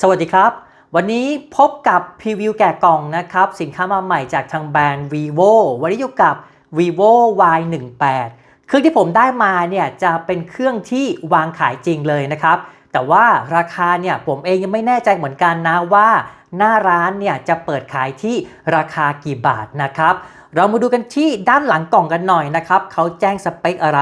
สวัสดีครับ วันนี้พบกับพรีวิวแกะกล่องนะครับ สินค้ามาใหม่จากทางแบรนด์ vivo วันนี้อยู่กับ vivo y18 เครื่องที่ผมได้มาเนี่ยจะเป็นเครื่องที่วางขายจริงเลยนะครับ แต่ว่าราคาเนี่ยผมเองยังไม่แน่ใจเหมือนกันนะว่า หน้าร้านเนี่ยจะเปิดขายที่ราคากี่บาทนะครับเรามาดูกันที่ด้านหลังกล่องกันหน่อยนะครับ เขาแจ้งสเปคอะไร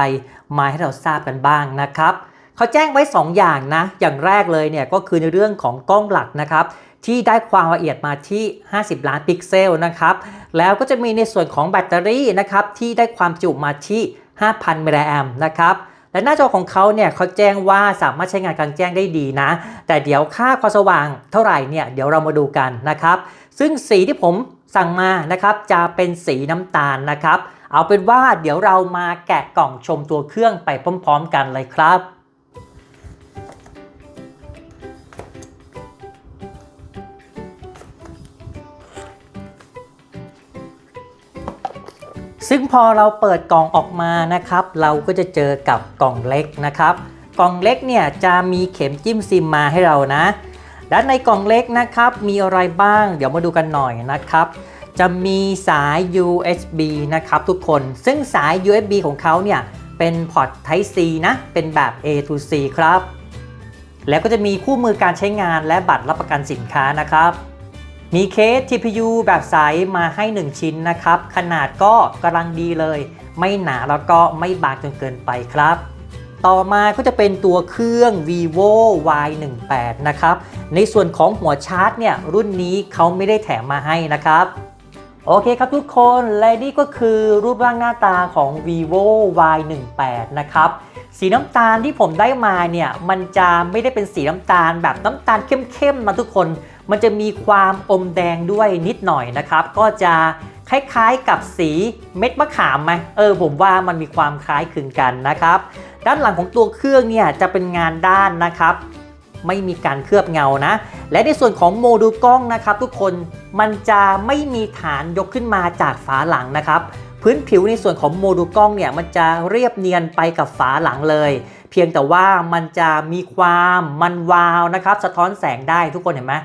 มาให้เราทราบกันบ้างนะครับ เขาแจ้งไว้ 2 อย่างนะ อย่างแรกเลยเนี่ยก็คือในเรื่องของกล้องหลักนะครับที่ได้ความละเอียดมาที่ 50 ล้านพิกเซลนะครับ แล้วก็จะมีในส่วนของแบตเตอรี่นะครับที่ได้ความจุมาที่ 5,000 มิลลิแอมนะครับ และหน้าจอของเขาเนี่ยเขาแจ้งว่าสามารถใช้งานกลางแจ้งได้ดีนะ แต่เดี๋ยวค่าความสว่างเท่าไหร่เนี่ยเดี๋ยวเรามาดูกันนะครับ ซึ่งสีที่ผมสั่งมานะครับจะเป็นสีน้ำตาลนะครับ เอาเป็นว่าเดี๋ยวเรามาแกะกล่องชมตัวเครื่องไปพร้อม ๆ กันเลยครับ ซึ่งพอเราเปิดกล่องออกมานะครับ เราก็จะเจอกับกล่องเล็กนะครับ กล่องเล็กเนี่ยจะมีเข็มจิ้มซิมมาให้เรานะด้านในกล่องเล็กนะครับมีอะไรบ้าง เดี๋ยวมาดูกันหน่อยนะครับ จะมีสาย USB นะครับทุกคน ซึ่งสาย USB ของเขาเนี่ยเป็นพอร์ต Type C นะ เป็นแบบ A to C ครับ แล้วก็จะมีคู่มือการใช้งานและบัตรรับประกันสินค้านะครับ มีเคส TPU แบบใสมาให้ 1 ชิ้นนะครับ ขนาดก็กำลังดีเลย ไม่หนาแล้วก็ไม่บางจนเกินไปครับ ต่อมาก็จะเป็นตัวเครื่อง vivo y18 นะครับ ในส่วนของหัวชาร์จเนี่ย รุ่นนี้เขาไม่ได้แถมมาให้นะครับ โอเคครับทุกคนและนี่ก็คือรูปร่างหน้าตาของ vivo y18 นะครับสีน้ำตาลที่ผมได้มาเนี่ย มันจะไม่ได้เป็นสีน้ำตาลแบบน้ำตาลเข้มๆมาทุกคน มันจะมีความอมแดงด้วยนิดหน่อยนะครับ ก็จะคล้ายๆกับสีเม็ดมะขามไหมเออผมว่ามันมีความคล้ายคลึงกันนะครับ ด้านหลังของตัวเครื่องเนี่ยจะเป็นงานด้านนะครับ ไม่มีการเคลือบเงานะ และในส่วนของโมดูลกล้องนะครับ ทุกคนมันจะไม่มีฐานยกขึ้นมาจากฝาหลังนะครับพื้นผิวในส่วนของโมดูลกล้องเนี่ยมันจะเรียบเนียนไปกับฝาหลังเลย เพียงแต่ว่ามันจะมีความมันวาวนะครับ สะท้อนแสงได้ทุกคนเห็นไหม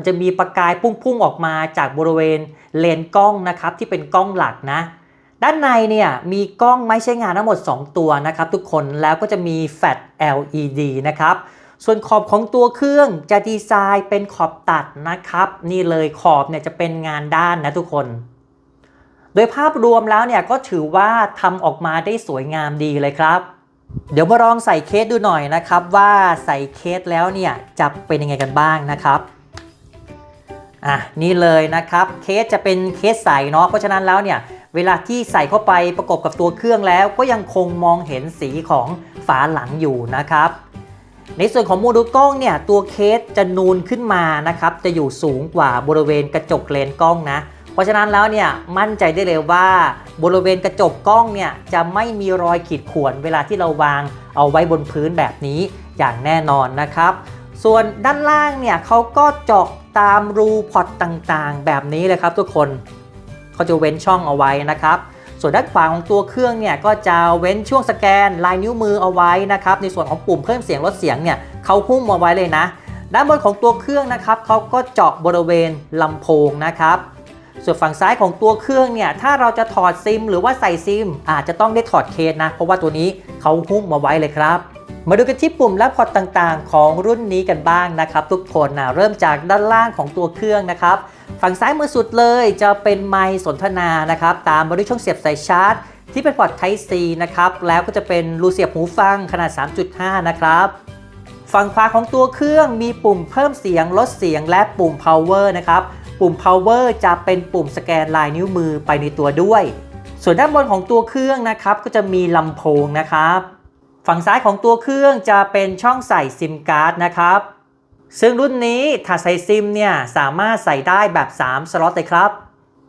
มันจะมีประกายพุ่งๆออกมาจากบริเวณเลนกล้องนะครับที่เป็นกล้องหลักนะด้านในเนี่ยมีกล้องไม่ใช้งานทั้งหมด 2 ตัวนะครับทุกคนแล้วก็จะมีแฟลช LED นะครับส่วนขอบของตัวเครื่องจะดีไซน์เป็นขอบตัดนะครับ นี่เลยขอบเนี่ยจะเป็นงานด้านนะทุกคน โดยภาพรวมแล้วเนี่ยก็ถือว่าทำออกมาได้สวยงามดีเลยครับ เดี๋ยวมาลองใส่เคสดูหน่อยนะครับ ว่าใส่เคสแล้วเนี่ยจะเป็นยังไงกันบ้างนะครับ อะนี่เลยนะครับเคสจะเป็นเคสใสเนาะเพราะฉะนั้นแล้วเนี่ยเวลาที่ใส่เข้าไปประกบกับตัวเครื่องแล้ว ก็ยังคงมองเห็นสีของฝาหลังอยู่นะครับ ในส่วนของโมดูลกล้องเนี่ยตัวเคสจะนูนขึ้นมานะครับจะอยู่สูงกว่าบริเวณกระจกเลนส์กล้องนะเพราะฉะนั้นแล้วเนี่ยมั่นใจได้เลยว่าบริเวณกระจกกล้องเนี่ยจะไม่มีรอยขีดข่วนเวลาที่เราวางเอาไว้บนพื้นแบบนี้อย่างแน่นอนนะครับ ส่วนด้านล่างเนี่ยเขาก็เจาะตามรูพอร์ตต่างๆ แบบนี้เลยครับทุกคนเขาจะเว้นช่องเอาไว้นะครับ ส่วนด้านขวาของตัวเครื่องเนี่ยก็จะเว้นช่วงสแกนลายนิ้วมือเอาไว้นะครับ ในส่วนของปุ่มเพิ่มเสียงลดเสียงเนี่ยเขาหุ้มเอาไว้เลยนะ ด้านบนของตัวเครื่องนะครับเขาก็เจาะบริเวณลำโพงนะครับ ส่วนฝั่งซ้ายของตัวเครื่องเนี่ย ถ้าเราจะถอดซิมหรือว่าใส่ซิม อาจจะต้องได้ถอดเคสนะ เพราะว่าตัวนี้เขาหุ้มมาไว้เลยครับ มาดูกันที่ปุ่มและพอร์ตต่างๆ ของรุ่นนี้กันบ้างนะครับ ทุกคนนะเริ่มจากด้านล่างของตัวเครื่องนะครับ ฝั่งซ้ายมือสุดเลยจะเป็นไมค์สนทนานะครับ ตามมาด้วยช่องเสียบสายชาร์จ ที่เป็นพอร์ต Type C นะครับ แล้วก็จะเป็นรูเสียบหูฟังขนาด 3.5 นะครับฝั่งขวาของตัวเครื่องมีปุ่มเพิ่มเสียงลดเสียงและปุ่ม power นะครับ ปุ่ม power จะเป็นปุ่มสแกนลายนิ้วมือไปในตัวด้วย ส่วนด้านบนของตัวเครื่องนะครับก็จะมีลำโพงนะครับ ฝั่งซ้ายของตัวเครื่องจะเป็นช่องใส่ซิมการ์ดนะครับ ซึ่งรุ่นนี้ถ้าใส่ซิมเนี่ยสามารถใส่ได้แบบ 3 สล็อตเลยครับ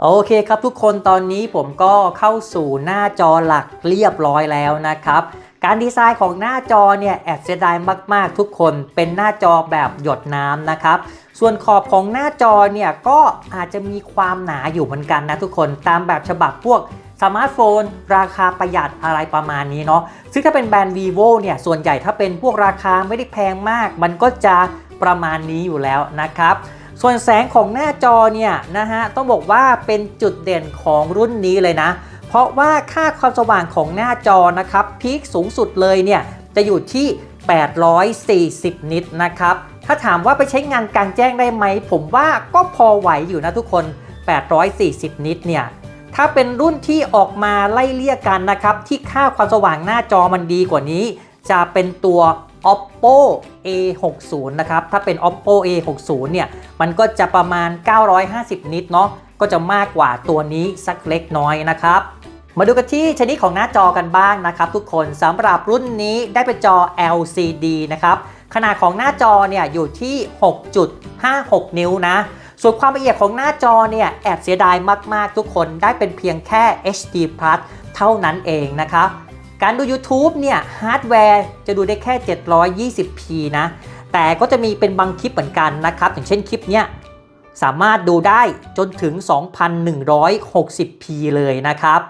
โอเคครับทุกคนตอนนี้ผมก็เข้าสู่หน้าจอหลักเรียบร้อยแล้วนะครับ การดีไซน์ของหน้าจอเนี่ยแอบเสียดายมากๆทุกคนเป็นหน้าจอแบบหยดน้ำนะครับ ส่วนขอบของหน้าจอเนี่ยก็อาจจะมีความหนาอยู่เหมือนกันนะทุกคนตามแบบฉบับพวกสมาร์ทโฟน ราคาประหยัดอะไรประมาณนี้เนาะซึ่งถ้าเป็นแบรนด์ vivo เนี่ยส่วนใหญ่ถ้าเป็นพวกราคาไม่ได้แพงมาก มันก็จะประมาณนี้อยู่แล้วนะครับ ส่วนแสงของหน้าจอเนี่ยนะฮะต้องบอกว่าเป็นจุดเด่นของรุ่นนี้เลยนะ เพราะว่าค่าความสว่างของหน้าจอนะครับพีคสูงสุดเลยเนี่ยจะอยู่ที่ 840 นิตนะครับ ถ้าถามว่าไปใช้งานกลางแจ้งได้ไหม ผมว่าก็พอไหวอยู่นะทุกคน 840 นิตเนี่ย ถ้าเป็นรุ่นที่ออกมาไล่เลี่ยกันนะครับ ที่ค่าความสว่างหน้าจอมันดีกว่านี้ จะเป็นตัว oppo a60 นะครับ ถ้าเป็น oppo a60 เนี่ย มันก็จะประมาณ 950 นิตเนาะ ก็จะมากกว่าตัวนี้สักเล็กน้อยนะครับมาดูกันที่ชนิดของหน้าจอกันบ้างนะครับ ทุกคนสำหรับรุ่นนี้ได้เป็นจอ LCD นะครับ ขนาดของหน้าจอเนี่ยอยู่ที่ 6.56 นิ้วนะ ส่วนความละเอียดของหน้าจอเนี่ยแอบเสียดายมาก ๆ ทุกคนได้เป็นเพียงแค่ HD Plus เท่านั้นเองนะครับ การดู YouTube เนี่ยฮาร์ดแวร์จะดูได้แค่ 720p นะ แต่ก็จะมีเป็นบางคลิปเหมือนกันนะครับ อย่างเช่นคลิปเนี้ยสามารถดูได้จนถึง 2160p เลยนะครับ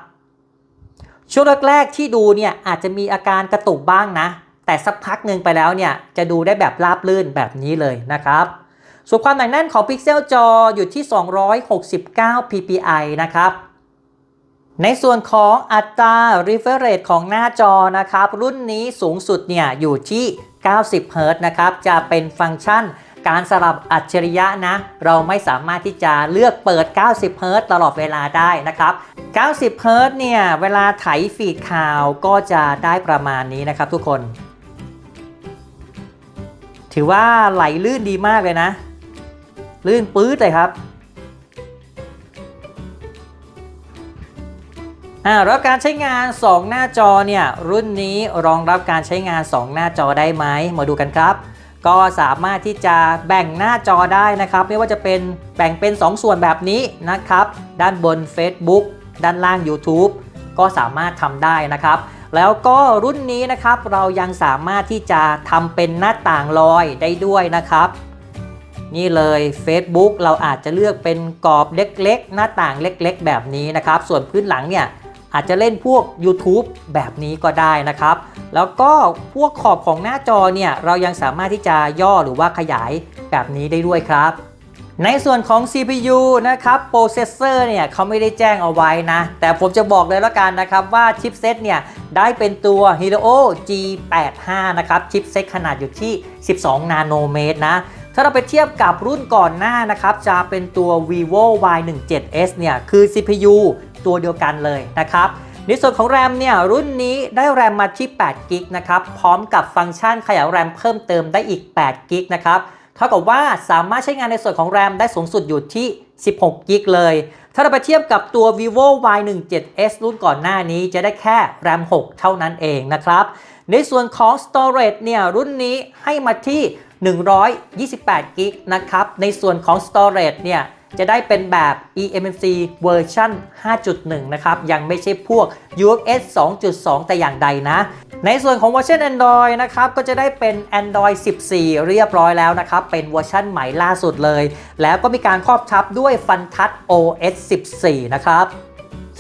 ช่วงแรก ๆ ที่ดูเนี่ยอาจจะมีอาการกระตุกบ้างนะ แต่สักพักหนึ่งไปแล้วเนี่ยจะดูได้แบบราบลื่นแบบนี้เลยนะครับ ส่วนความหนาแน่นของพิกเซลจออยู่ที่ 269 ppi นะครับในส่วนของอัตรา refresh rate ของหน้าจอนะครับ รุ่นนี้สูงสุดเนี่ยอยู่ที่ 90 Hz นะครับ จะเป็นฟังก์ชันการสลับอัจฉริยะนะ เราไม่สามารถที่จะเลือกเปิด 90 Hz ตลอดเวลาได้นะครับ 90 Hz เนี่ย เวลาไถฟีดข่าวก็จะได้ประมาณนี้นะครับทุกคน ถือว่าไหลลื่นดีมากเลยนะ ลื่นปื๊ดเลยครับอ่าแล้วการใช้งาน 2 หน้าจอเนี่ยรุ่นนี้รองรับการใช้งาน 2 หน้าจอได้ไหมมาดูกันครับ ก็สามารถที่จะแบ่งหน้าจอได้นะครับ ไม่ว่าจะเป็นแบ่งเป็น 2 ส่วนแบบนี้นะครับ ด้านบน Facebook ด้านล่าง YouTube ก็สามารถทำได้นะครับ แล้วก็รุ่นนี้นะครับเรายังสามารถที่จะทำเป็นหน้าต่างลอยได้ด้วยนะครับ นี่เลย Facebook เราอาจจะเลือกเป็นกรอบเล็กๆ หน้าต่างเล็กๆ แบบนี้นะครับ ส่วนพื้นหลังเนี่ยอาจจะเล่นพวก YouTube แบบนี้ก็ได้นะครับ แล้วก็พวกขอบของหน้าจอเนี่ยเรายังสามารถที่จะย่อหรือว่าขยายแบบนี้ได้ด้วยครับ ในส่วนของ CPU นะครับโปรเซสเซอร์เนี่ยเขาไม่ได้แจ้งเอาไว้นะ แต่ผมจะบอกเลยแล้วกันนะครับว่าชิปเซตเนี่ยได้เป็นตัว Helio G85 นะครับชิปเซตขนาดอยู่ที่ 12 นาโนเมตรนะ ถ้าเราไปเทียบกับรุ่นก่อนหน้านะครับ จะเป็นตัว vivo Y17s เนี่ยคือ CPU ตัวเดียวกันเลยนะครับในส่วนของ RAM เนี่ยรุ่นนี้ได้ RAM มาที่8กิกนะครับพร้อมกับฟังก์ชันขยาย RAM เพิ่มเติมได้อีก8กิกนะครับ ท่ากับว่าสามารถใช้งานในส่วนของ RAM ได้สูงสุดอยู่ที่ 16 กิกเลย ถ้าเราไปเทียบกับตัว vivo Y17s รุ่นก่อนหน้านี้จะได้แค่ RAM 6 เท่านั้นเองนะครับ ในส่วนของ storage เนี่ยรุ่นนี้ให้มาที่ 128 กิกนะครับ ในส่วนของ storage เนี่ย จะได้เป็นแบบ eMMC เวอร์ชัน5.1 นะครับ ยังไม่ใช่พวก UFS 2.2 แต่อย่างใดนะ ในส่วนของเวอร์ชัน Android นะครับ ก็จะได้เป็น Android 14 เรียบร้อยแล้วนะครับ เป็นเวอร์ชันใหม่ล่าสุดเลย แล้วก็มีการครอบทับด้วย FunTouch OS 14 นะครับ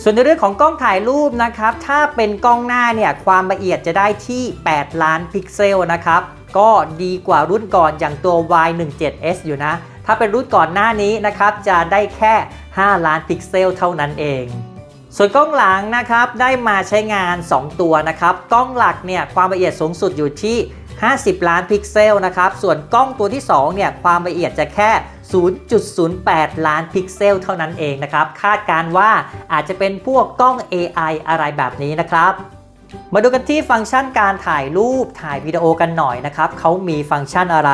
ส่วนในเรื่องของกล้องถ่ายรูปนะครับ ถ้าเป็นกล้องหน้าเนี่ยความละเอียดจะได้ที่ 8 ล้านพิกเซลนะครับ ก็ดีกว่ารุ่นก่อนอย่างตัว Y17s อยู่นะ ถ้าเป็นรุ่นก่อนหน้านี้นะครับจะได้แค่ 5 ล้านพิกเซลเท่านั้นเองส่วนกล้องหลังนะครับได้มาใช้งาน 2 ตัวนะครับกล้องหลักเนี่ยความละเอียดสูงสุดอยู่ที่ 50 ล้านพิกเซลนะครับส่วนกล้องตัวที่2เนี่ยความละเอียดจะแค่ 0.08 ล้านพิกเซลเท่านั้นเองนะครับคาดการว่าอาจจะเป็นพวกกล้อง AI อะไรแบบนี้นะครับ มาดูกันที่ฟังก์ชันการถ่ายรูปถ่ายวิดีโอกันหน่อยนะครับเขามีฟังก์ชันอะไร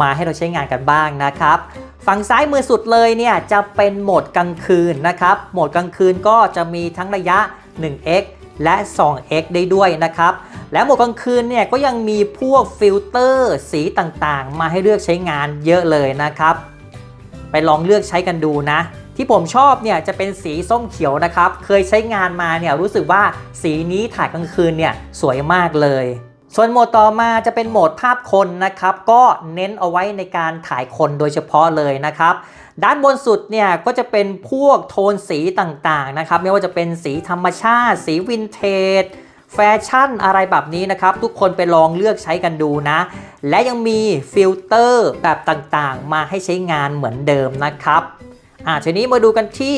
มาให้เราใช้งานกันบ้างนะครับ ฝั่งซ้ายมือสุดเลยเนี่ยจะเป็นโหมดกลางคืนนะครับ โหมดกลางคืนก็จะมีทั้งระยะ 1x และ 2x ได้ด้วยนะครับ และโหมดกลางคืนเนี่ยก็ยังมีพวกฟิลเตอร์ สีต่างๆ มาให้เลือกใช้งานเยอะเลยนะครับ ไปลองเลือกใช้กันดูนะ ที่ผมชอบเนี่ยจะเป็นสีส้มเขียวนะครับ เคยใช้งานมาเนี่ยรู้สึกว่าสีนี้ถ่ายกลางคืนเนี่ยสวยมากเลย ส่วนโหมดต่อมาจะเป็นโหมดภาพคนนะครับ ก็เน้นเอาไว้ในการถ่ายคนโดยเฉพาะเลยนะครับด้านบนสุดเนี่ยก็จะเป็นพวกโทนสีต่างๆนะครับ ไม่ว่าจะเป็นสีธรรมชาติ สีวินเทจแฟชั่นอะไรแบบนี้นะครับ ทุกคนไปลองเลือกใช้กันดูนะ และยังมีฟิลเตอร์แบบต่างๆ มาให้ใช้งานเหมือนเดิมนะครับ อ่าทีนี้มาดูกันที่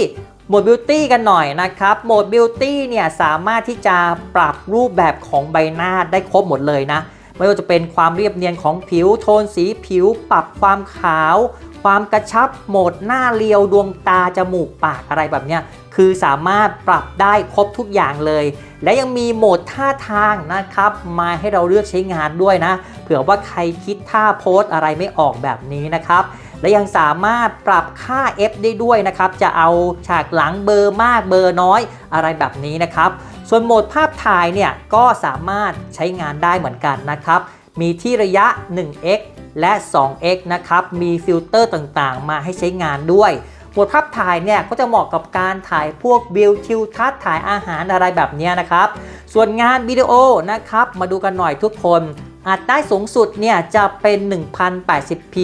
โหมด Beauty กันหน่อยนะครับ โหมด Beauty เนี่ยสามารถที่จะปรับรูปแบบของใบหน้าได้ครบหมดเลยนะ ไม่ว่าจะเป็นความเรียบเนียนของผิว โทนสีผิว ปรับความขาว ความกระชับ โหมดหน้าเรียว ดวงตา จมูก ปาก อะไรแบบเนี้ย คือสามารถปรับได้ครบทุกอย่างเลย และยังมีโหมดท่าทางนะครับ มาให้เราเลือกใช้งานด้วยนะ เผื่อว่าใครคิดท่าโพสอะไรไม่ออกแบบนี้นะครับ และยังสามารถปรับค่า F ได้ด้วยนะครับ จะเอาฉากหลังเบอร์มากเบอร์น้อยอะไรแบบนี้นะครับ ส่วนโหมดภาพถ่ายเนี่ยก็สามารถใช้งานได้เหมือนกันนะครับ มีที่ระยะ 1x และ 2x นะครับ มีฟิลเตอร์ต่างๆ มาให้ใช้งานด้วยโหมดภาพถ่ายเนี่ยก็จะเหมาะกับการถ่ายพวกวิวทิวทัศน์ถ่ายอาหารอะไรแบบนี้นะครับ ส่วนงานวิดีโอนะครับ มาดูกันหน่อยทุกคน อัดได้สูงสุดเนี่ยจะเป็น 1080p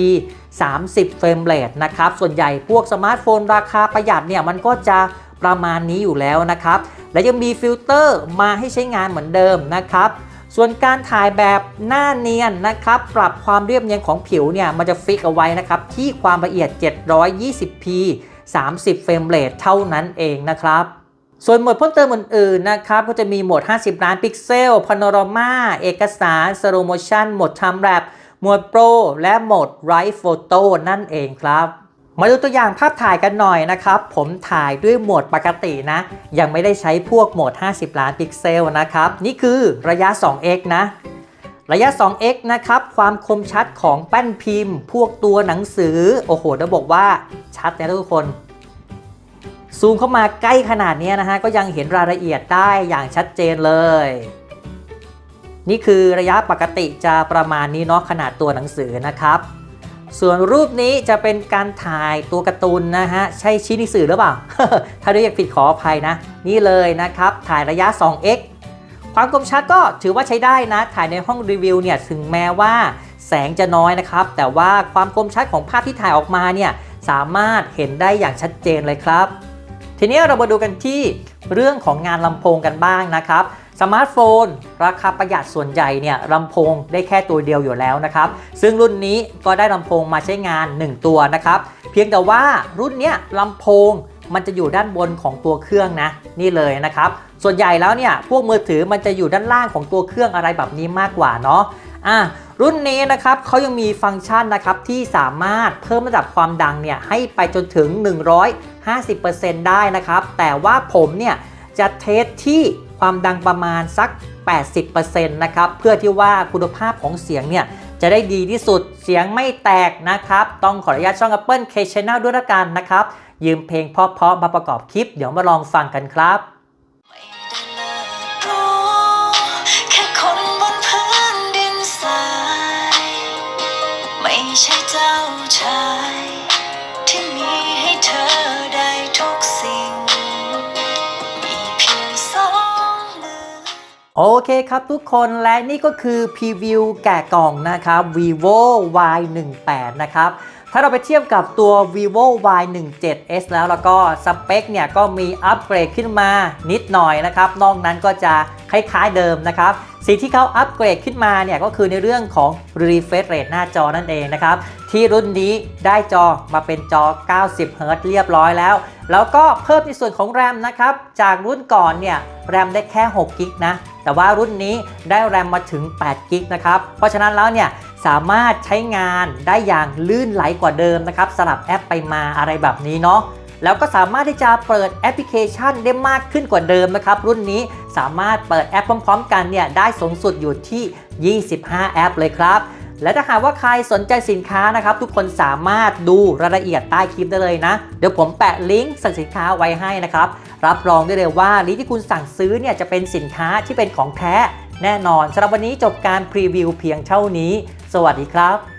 30 เฟรมเรทนะครับ ส่วนใหญ่พวกสมาร์ทโฟนราคาประหยัดเนี่ยมันก็จะประมาณนี้อยู่แล้วนะครับ และยังมีฟิลเตอร์มาให้ใช้งานเหมือนเดิมนะครับ ส่วนการถ่ายแบบหน้าเนียนนะครับ ปรับความเรียบเนียนของผิวเนี่ยมันจะฟิกเอาไว้นะครับ ที่ความละเอียด 720p 30 เฟรมเรทเท่านั้นเองนะครับส่วนโหมดเพิ่มเติมอื่นๆนะครับ ก็จะมีโหมด 50 ล้านพิกเซล พาโนรามา เอกสาร สโลโมชันโหมดทำแรป หมดโปรและโหมดไรฟ์โฟโต้นั่นเองครับ มาดูตัวอย่างภาพถ่ายกันหน่อยนะครับ ผมถ่ายด้วยโหมดปกตินะ ยังไม่ได้ใช้พวกโหมด 50 ล้านพิกเซลนะครับ นี่คือระยะ 2x นะ ระยะ 2x นะครับ ความคมชัดของแป้นพิมพ์ พวกตัวหนังสือ โอ้โหจะบอกว่าชัดนะทุกคนซูมเข้ามาใกล้ขนาดนี้นะฮะก็ยังเห็นรายละเอียดได้อย่างชัดเจนเลย นี่คือระยะปกติจะประมาณนี้เนาะขนาดตัวหนังสือนะครับ ส่วนรูปนี้จะเป็นการถ่ายตัวการ์ตูนนะฮะใช่ชิ้นหนังสือหรือเปล่า ถ้าเรียกผิดขออภัยนะ นี่เลยนะครับถ่ายระยะ 2x ความคมชัดก็ถือว่าใช้ได้นะ ถ่ายในห้องรีวิวเนี่ยถึงแม้ว่าแสงจะน้อยนะครับ แต่ว่าความคมชัดของภาพที่ถ่ายออกมาเนี่ยสามารถเห็นได้อย่างชัดเจนเลยครับ ทีนี้เรามาดูกันที่เรื่องของงานลำโพงกันบ้างนะครับสมาร์ทโฟน ราคาประหยัดส่วนใหญ่เนี่ยลำโพงได้แค่ตัวเดียวอยู่แล้วนะครับ ซึ่งรุ่นนี้ก็ได้ลำโพงมาใช้งาน 1 ตัวนะครับ เพียงแต่ว่ารุ่นเนี้ยลำโพงมันจะอยู่ด้านบนของตัวเครื่องนะ นี่เลยนะครับ ส่วนใหญ่แล้วเนี่ยพวกมือถือมันจะอยู่ด้านล่างของตัวเครื่องอะไรแบบนี้มากกว่าเนาะอะ รุ่นนี้นะครับเขายังมีฟังก์ชันนะครับที่สามารถเพิ่มระดับความดังเนี่ยให้ไปจนถึง 150%ได้นะครับ แต่ว่าผมเนี่ยจะเทสที่ความดังประมาณสัก 80%นะครับ เพื่อที่ว่าคุณภาพของเสียงเนี่ยจะได้ดีที่สุดเสียงไม่แตกนะครับ ต้องขออนุญาตช่อง Apple K Channel ด้วยละกันนะครับ ยืมเพลงเพราะๆมาประกอบคลิป เดี๋ยวมาลองฟังกันครับ โอเคครับทุกคนและนี่ก็คือพรีวิวแกะกล่องนะครับ vivo y 1 8นะครับ ถ้าเราไปเทียบกับตัว vivo y 1 7 s แล้วแล้วก็สเปคเนี่ยก็มีอัปเกรดขึ้นมานิดหน่อยนะครับ นอกนั้นก็จะคล้ายๆเดิมนะครับสิ่งที่เขาอัปเกรดขึ้นมาเนี่ยก็คือในเรื่องของ refresh rate หน้าจอนั่นเองนะครับ ที่รุ่นนี้ได้จอมาเป็นจอ 90 Hz เรียบร้อยแล้ว แล้วก็เพิ่มในส่วนของแรมนะครับ จากรุ่นก่อนเนี่ยแรมได้แค่6กิกนะ แต่ว่ารุ่นนี้ได้แรมมาถึง8กิกนะครับ เพราะฉะนั้นแล้วเนี่ย สามารถใช้งานได้อย่างลื่นไหลกว่าเดิมนะครับสลับแอปไปมาอะไรแบบนี้เนาะแล้วก็สามารถที่จะเปิดแอปพลิเคชันได้มากขึ้นกว่าเดิมนะครับ รุ่นนี้สามารถเปิดแอปพร้อม ๆ กันเนี่ยได้สูงสุดอยู่ที่ 25 แอปเลยครับ และถ้าหากว่าใครสนใจสินค้านะครับ ทุกคนสามารถดูรายละเอียดใต้คลิปได้เลยนะ เดี๋ยวผมแปะลิงก์สั่งสินค้าไว้ให้นะครับ รับรองได้เลยว่าลิงก์ที่คุณสั่งซื้อเนี่ยจะเป็นสินค้าที่เป็นของแท้แน่นอนสำหรับวันนี้จบการพรีวิวเพียงเท่านี้ สวัสดีครับ